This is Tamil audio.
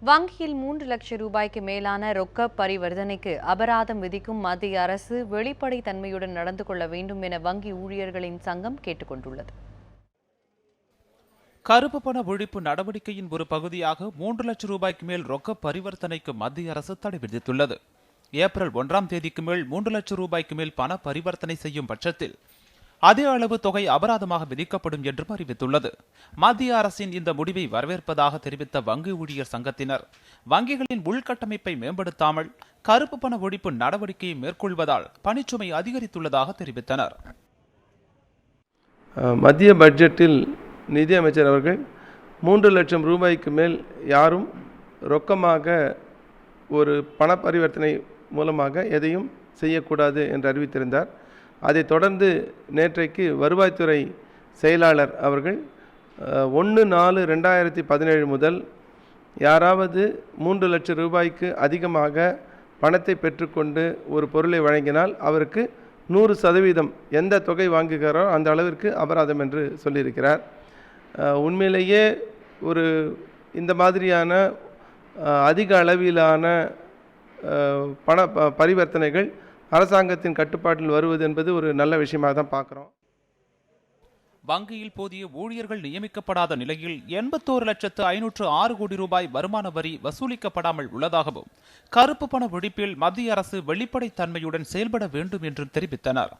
வங்கியில் மூன்று லட்சம் ரூபாய்க்கு மேலான ரொக்க பரிவர்த்தனைக்கு அபராதம் விதிக்கும் மத்திய அரசு வெளிப்படைத்தன்மையுடன் நடந்து கொள்ள வேண்டும் என வங்கி ஊழியர்களின் சங்கம் கேட்டுக்கொண்டுள்ளது. கருப்பு பண ஒழிப்பு நடவடிக்கையின் ஒரு பகுதியாக மூன்று லட்சம் ரூபாய்க்கு மேல் ரொக்க பரிவர்த்தனைக்கு மத்திய அரசு தடை விதித்துள்ளது. ஏப்ரல் ஒன்றாம் தேதிக்கு மேல் மூன்று லட்சம் ரூபாய்க்கு மேல் பண பரிவர்த்தனை செய்யும் பட்சத்தில் அதே அளவு தொகை அபராதமாக விதிக்கப்படும் என்றும் அறிவித்துள்ளது. மத்திய அரசின் இந்த முடிவை வரவேற்பதாக தெரிவித்த வங்கி ஊழியர் சங்கத்தினர் வங்கிகளின் உள்கட்டமைப்பை மேம்படுத்தாமல் கருப்பு பண ஒழிப்பு நடவடிக்கையை மேற்கொள்வதால் பணிச்சுமை அதிகரித்துள்ளதாக தெரிவித்தனர். மத்திய பட்ஜெட்டில் நிதியமைச்சர் அவர்கள் மூன்று லட்சம் ரூபாய்க்கு மேல் யாரும் ரொக்கமாக ஒரு பண பரிவர்த்தனை மூலமாக எதையும் செய்யக்கூடாது என்று அறிவித்திருந்தார். அதைத் தொடர்ந்து நேற்றைக்கு வருவாய்த்துறை செயலாளர் அவர்கள் ஒன்று நாலு ரெண்டாயிரத்தி பதினேழு முதல் யாராவது மூன்று லட்சம் ரூபாய்க்கு அதிகமாக பணத்தை பெற்றுக்கொண்டு ஒரு பொருளை வழங்கினால் அவருக்கு நூறு சதவீதம் எந்த தொகை வாங்குகிறாரோ அந்த அளவிற்கு அபராதம் என்று சொல்லியிருக்கிறார். உண்மையிலேயே ஒரு இந்த மாதிரியான அதிக அளவிலான பண ப- பரிவர்த்தனைகள் அரசாங்கத்தின் கட்டுப்பாட்டில் வருவது என்பது ஒரு நல்ல விஷயமாக தான் பார்க்குறோம். வங்கியில் போதிய ஊழியர்கள் நியமிக்கப்படாத நிலையில் எண்பத்தோரு லட்சத்து ஐநூற்று ஆறு கோடி ரூபாய் வருமான வரி வசூலிக்கப்படாமல் உள்ளதாகவும் கருப்பு பண ஒழிப்பில் மத்திய அரசு வெளிப்படைத் தன்மையுடன் செயல்பட வேண்டும் என்றும் தெரிவித்தனர்.